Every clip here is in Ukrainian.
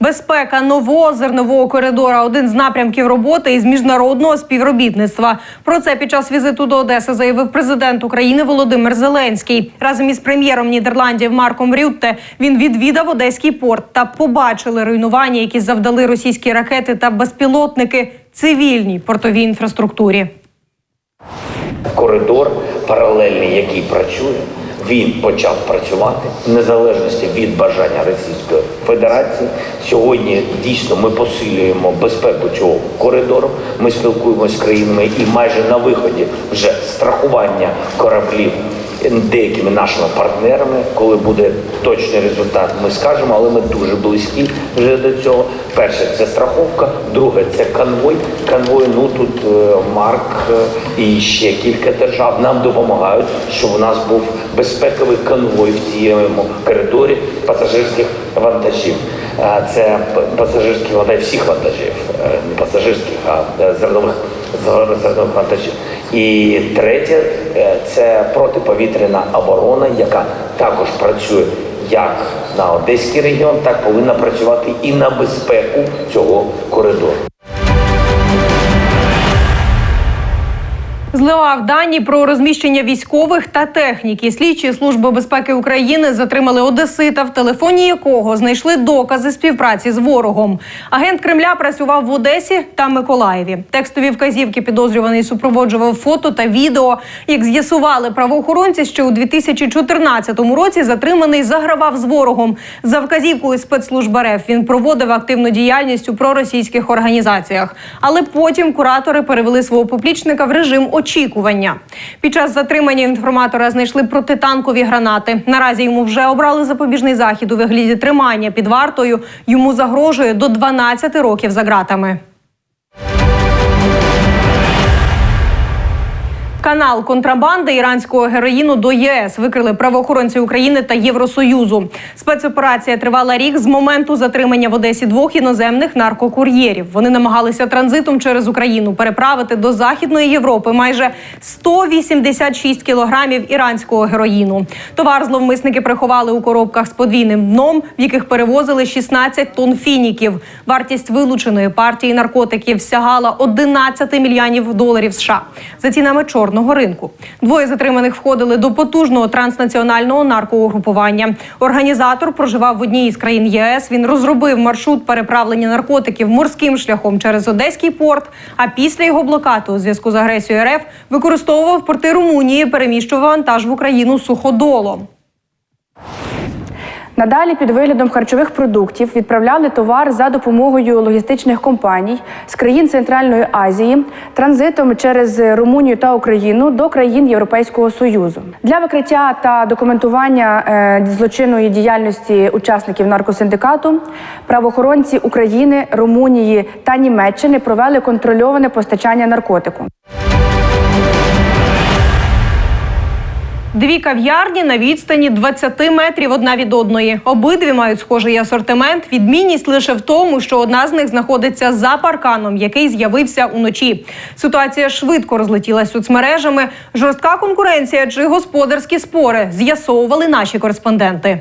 Безпека нового зернового коридора один з напрямків роботи із міжнародного співробітництва. Про це під час візиту до Одеси заявив президент України Володимир Зеленський. Разом із прем'єром Нідерландів Марком Рютте він відвідав Одеський порт та побачили руйнування, які завдали російські ракети та безпілотники цивільній портовій інфраструктурі. коридор паралельний, який працює, він почав працювати в незалежності від бажання Російської Федерації. Сьогодні дійсно ми посилюємо безпеку цього коридору. Ми спілкуємося з країнами і майже на виході вже страхування кораблів деякими нашими партнерами. Коли буде точний результат, ми скажемо, але ми дуже близькі вже до цього. Перше це страховка, друге це конвой. Конвой, ну тут е, Марк е, і ще кілька держав нам допомагають, щоб у нас був безпековий конвой в цьому коридорі пасажирських вантажів. Це пасажирські вантажі всіх вантажів, е, не пасажирських, а е, зернових зернових вантажів. І третє е, це протиповітряна оборона, яка також працює як на Одеський регіон, так повинна працювати і на безпеку цього коридору. Зливав дані про розміщення військових та техніки. Слідчі служби безпеки України затримали Одесита, в телефоні якого знайшли докази співпраці з ворогом. Агент Кремля працював в Одесі та Миколаєві. Текстові вказівки підозрюваний супроводжував фото та відео. Як з'ясували правоохоронці, ще у 2014 році затриманий загравав з ворогом. За вказівкою спецслужб РФ він проводив активну діяльність у проросійських організаціях. Але потім куратори перевели свого поплічника в режим очікування. Під час затримання інформатора знайшли протитанкові гранати. Наразі йому вже обрали запобіжний захід у вигляді тримання під вартою. Йому загрожує до 12 років за ґратами. Канал контрабанди іранського героїну до ЄС викрили правоохоронці України та Євросоюзу. Спецоперація тривала рік з моменту затримання в Одесі двох іноземних наркокур'єрів. Вони намагалися транзитом через Україну переправити до Західної Європи майже 186 кілограмів іранського героїну. Товар зловмисники приховали у коробках з подвійним дном, в яких перевозили 16 тонн фініків. Вартість вилученої партії наркотиків сягала 11 мільйонів доларів США за цінами чорного ринку. Двоє затриманих входили до потужного транснаціонального наркоугрупування. Організатор проживав в одній із країн ЄС. Він розробив маршрут переправлення наркотиків морським шляхом через Одеський порт. А після його блокаду у зв'язку з агресією РФ використовував порти Румунії, переміщував вантаж в Україну суходолом. Надалі під виглядом харчових продуктів відправляли товар за допомогою логістичних компаній з країн Центральної Азії транзитом через Румунію та Україну до країн Європейського Союзу для викриття та документування е, злочинної діяльності учасників наркосиндикату. Правоохоронці України, Румунії та Німеччини провели контрольоване постачання наркотику. Дві кав'ярні на відстані 20 метрів одна від одної. Обидві мають схожий асортимент. Відмінність лише в тому, що одна з них знаходиться за парканом, який з'явився уночі. Ситуація швидко розлетіла соцмережами. Жорстка конкуренція чи господарські спори з'ясовували наші кореспонденти.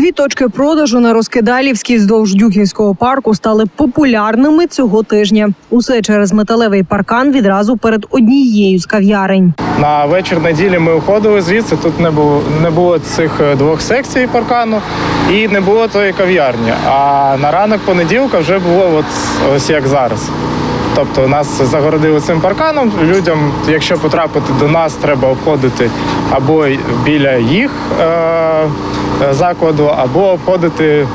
Дві точки продажу на Розкидалівській вздовж Дюківського парку стали популярними цього тижня. Усе через металевий паркан відразу перед однією з кав'ярень. На вечір неділі ми уходили звідси. Тут не було не було цих е, двох секцій паркану і не було тої кав'ярні. А на ранок понеділка вже було от ось як зараз. Тобто нас загородили цим парканом. Людям, якщо потрапити до нас, треба обходити або біля їх е, закладу, або обходити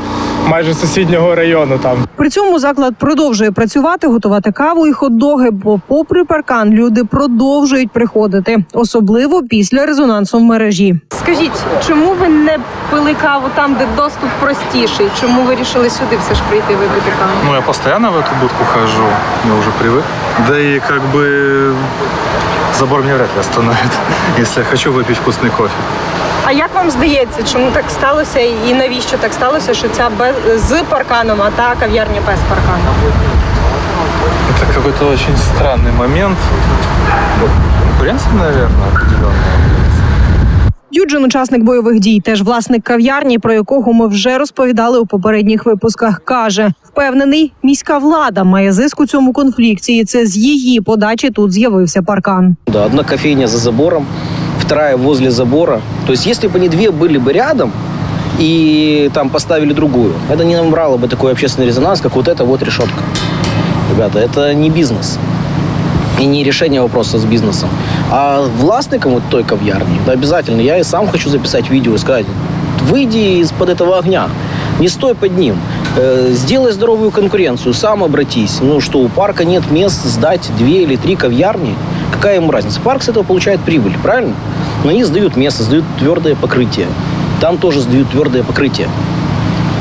майже сусіднього району там. При цьому заклад продовжує працювати, готувати каву і хот-доги, бо, попри паркан, люди продовжують приходити, особливо після резонансу в мережі. Скажіть, чому ви не пили каву там, де доступ простіший? Чому ви вирішили сюди все ж прийти випити каву? Ну, я постоянно в эту будку хожу, я уже привык. Да и как бы забор мне вряд ли остановит, если я хочу выпить вкусный кофе. А як вам здається, чому так сталося і навіщо так сталося, що ця без з парканом, а та кав'ярня без паркану? Это какой-то очень странный момент. Конкуренция, наверное, определенная. Юджин, учасник бойових дій, теж власник кав'ярні, про якого ми вже розповідали у попередніх випусках, каже, впевнений, міська влада має зиск у цьому конфлікті, і це з її подачі тут з'явився паркан. Да, одна кофейня за забором, вторая возле забора. То есть, если бы они две были бы рядом и там поставили другую, это не набрало бы такой общественный резонанс, как вот эта вот решетка. Ребята, это не бизнес. И не решение вопроса с бизнесом. А властникам вот той кав'ярни, да, обязательно, я и сам хочу записать видео и сказать, выйди из-под этого огня, не стой под ним, сделай здоровую конкуренцию, сам обратись. Ну что, у парка нет мест сдать две или три кав'ярни, какая ему разница? Парк с этого получает прибыль, правильно? Но они сдают место, сдают твердое покрытие. Там тоже сдают твердое покрытие.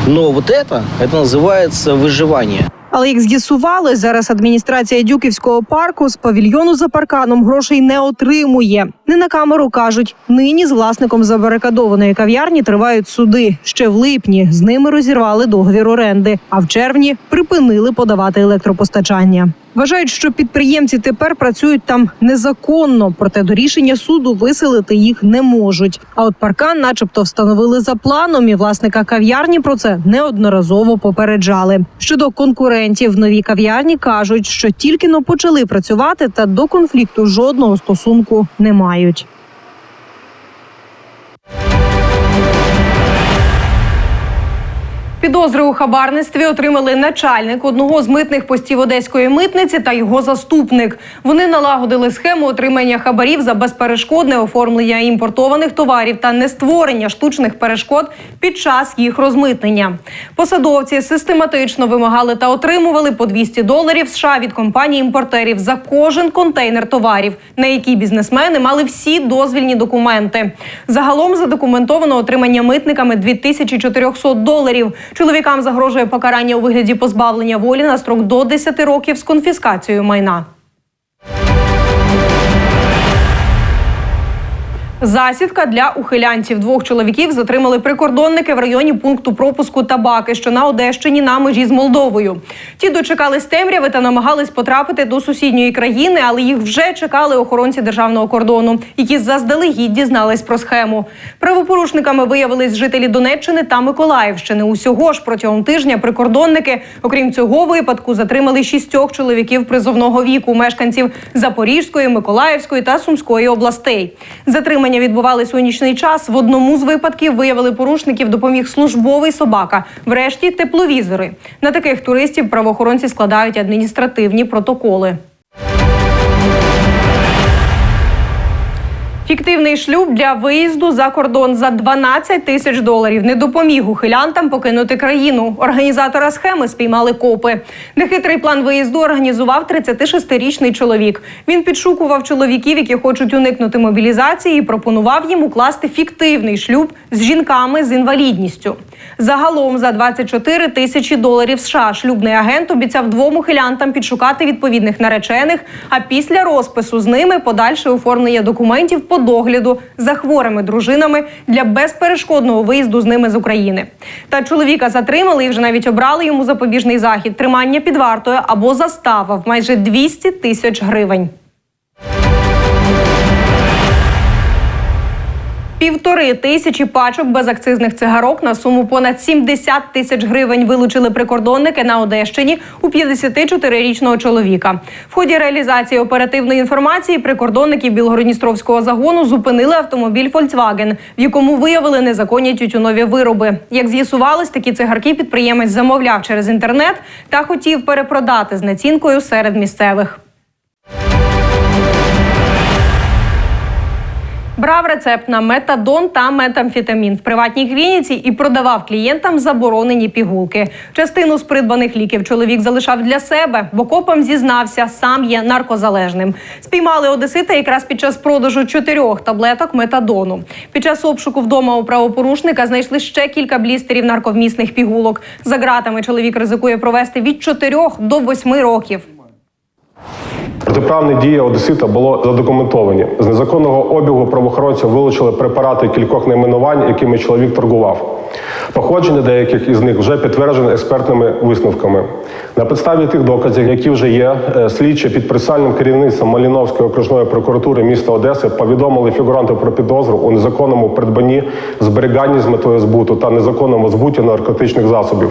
Но вот это, это называется выживание. Але як з'ясували, зараз адміністрація Дюківського парку з павільйону за парканом грошей не отримує. Не на камеру кажуть, нині з власником забарикадованої кав'ярні тривають суди. Ще в липні з ними розірвали договір оренди, а в червні припинили подавати електропостачання. Вважають, що підприємці тепер працюють там незаконно, проте до рішення суду виселити їх не можуть. А от паркан, начебто, встановили за планом, і власника кав'ярні про це неодноразово попереджали. Щодо конкурентів, нові кав'ярні кажуть, що тільки но почали працювати, та до конфлікту жодного стосунку не мають. Підозри у хабарництві отримали начальник одного з митних постів одеської митниці та його заступник. Вони налагодили схему отримання хабарів за безперешкодне оформлення імпортованих товарів та нестворення штучних перешкод під час їх розмитнення. Посадовці систематично вимагали та отримували по 200 доларів США від компаній імпортерів за кожен контейнер товарів, на які бізнесмени мали всі дозвільні документи. Загалом задокументовано отримання митниками 2400 доларів. Чоловікам загрожує покарання у вигляді позбавлення волі на строк до 10 років з конфіскацією майна. Засідка для ухилянців двох чоловіків затримали прикордонники в районі пункту пропуску Табаки, що на Одещині на межі з Молдовою. Ті дочекались темряви та намагались потрапити до сусідньої країни, але їх вже чекали охоронці державного кордону, які заздалегідь дізнались про схему. Правопорушниками виявились жителі Донеччини та Миколаївщини. Усього ж протягом тижня прикордонники, окрім цього випадку, затримали шістьох чоловіків призовного віку, мешканців Запорізької, Миколаївської та Сумської областей. Затримання відбувались у нічний час. В одному з випадків виявили порушників, допоміг службовий собака. Врешті тепловізори. На таких туристів правоохоронці складають адміністративні протоколи. Фіктивний шлюб для виїзду за кордон за 12 тисяч доларів не допоміг ухилянтам покинути країну. Організатора схеми спіймали копи. Нехитрий план виїзду організував 36-річний чоловік. Він підшукував чоловіків, які хочуть уникнути мобілізації, і пропонував їм укласти фіктивний шлюб з жінками з інвалідністю. Загалом за 24 тисячі доларів США шлюбний агент обіцяв двом ухилянтам підшукати відповідних наречених, а після розпису з ними подальше оформлення документів по догляду за хворими дружинами для безперешкодного виїзду з ними з України. Та чоловіка затримали і вже навіть обрали йому запобіжний захід тримання під вартою або застава в майже 200 тисяч гривень. Півтори тисячі пачок безакцизних цигарок на суму понад 70 тисяч гривень вилучили прикордонники на Одещині у 54-річного чоловіка. В ході реалізації оперативної інформації прикордонники Білгородністровського загону зупинили автомобіль Volkswagen, в якому виявили незаконні тютюнові вироби. Як з'ясувалось, такі цигарки підприємець замовляв через інтернет та хотів перепродати з націнкою серед місцевих. Брав рецепт на метадон та метамфетамін в приватній клініці і продавав клієнтам заборонені пігулки. Частину з придбаних ліків чоловік залишав для себе, бо копам зізнався, сам є наркозалежним. Спіймали одесита якраз під час продажу чотирьох таблеток метадону. Під час обшуку вдома у правопорушника знайшли ще кілька блістерів нарковмісних пігулок. За ґратами чоловік ризикує провести від 4 до 8 років. Протиправні дії Одесита було задокументовані. З незаконного обігу правоохоронців вилучили препарати кількох найменувань, якими чоловік торгував. Походження деяких із них вже підтверджено експертними висновками. На підставі тих доказів, які вже є, е, слідчі під присальним керівництвом Маліновської окружної прокуратури міста Одеси повідомили фігурантів про підозру у незаконному придбанні, зберіганні з метою збуту та незаконному збуті наркотичних засобів.